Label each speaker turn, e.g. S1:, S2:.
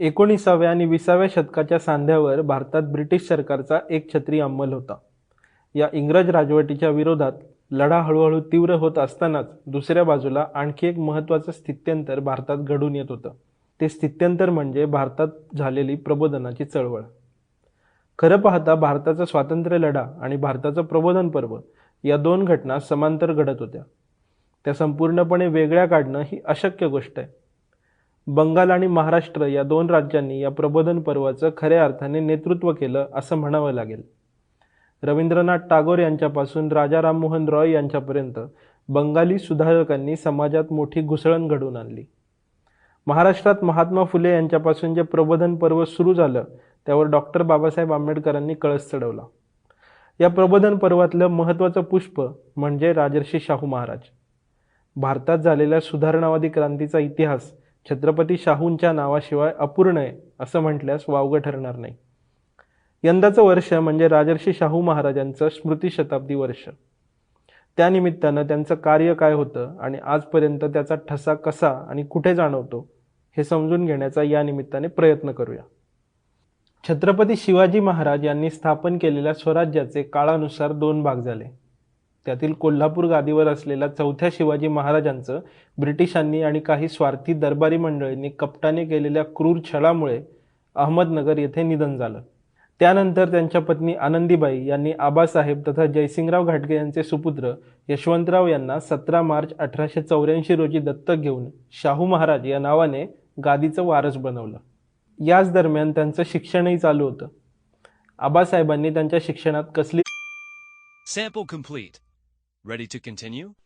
S1: एकोणीसाव्या आणि विसाव्या शतकाच्या सांध्यावर भारतात ब्रिटिश सरकारचा एकछत्री अंमल होता. या इंग्रज राजवटीच्या विरोधात लढा हळूहळू तीव्र होत असतानाच दुसऱ्या बाजूला आणखी एक महत्त्वाचं स्थित्यंतर भारतात घडून येत होतं. ते स्थित्यंतर म्हणजे भारतात झालेली प्रबोधनाची चळवळ. खरं पाहता भारताचा स्वातंत्र्य लढा आणि भारताचं प्रबोधन पर्व या दोन घटना समांतर घडत होत्या. त्या संपूर्णपणे वेगळ्या काढणं ही अशक्य गोष्ट आहे. बंगाल आणि महाराष्ट्र या दोन राज्यांनी या प्रबोधन पर्वाचं खऱ्या अर्थाने नेतृत्व केलं असं म्हणावं लागेल. रवींद्रनाथ टागोर यांच्यापासून राजा राममोहन रॉय यांच्यापर्यंत बंगाली सुधारकांनी समाजात मोठी घुसळण घडवून आणली. महाराष्ट्रात महात्मा फुले यांच्यापासून जे प्रबोधन पर्व सुरू झालं त्यावर डॉक्टर बाबासाहेब आंबेडकरांनी कळस चढवला. या प्रबोधन पर्वातलं महत्त्वाचं पुष्प म्हणजे राजर्षी शाहू महाराज. भारतात झालेल्या सुधारणावादी क्रांतीचा इतिहास छत्रपती शाहूंच्या नावाशिवाय अपूर्ण आहे असं म्हटल्यास वावगं ठरणार नाही. यंदाचं वर्ष म्हणजे राजर्षी शाहू महाराजांचं स्मृतिशताब्दी वर्ष. त्यानिमित्तानं त्यांचं कार्य काय होतं आणि आजपर्यंत त्याचा ठसा कसा आणि कुठे जाणवतो हे समजून घेण्याचा या निमित्ताने प्रयत्न करूया. छत्रपती शिवाजी महाराज यांनी स्थापन केलेल्या स्वराज्याचे काळानुसार दोन भाग झाले. त्यातील कोल्हापूर गादीवर असलेल्या चौथ्या शिवाजी महाराजांचं ब्रिटिशांनी आणि काही स्वार्थी दरबारी मंडळींनी कपटाने केलेल्या क्रूर छळामुळे अहमदनगर येथे निधन झालं. त्यानंतर त्यांच्या पत्नी आनंदीबाई यांनी आबासाहेब तथा जयसिंगराव घाटगे यांचे सुपुत्र यशवंतराव यांना सतरा मार्च अठराशे चौऱ्याऐंशी रोजी दत्तक घेऊन शाहू महाराज या नावाने गादीचं वारस बनवलं. याच दरम्यान त्यांचं शिक्षणही चालू होतं. आबासाहेबांनी त्यांच्या शिक्षणात कसली
S2: sample complete Ready to continue?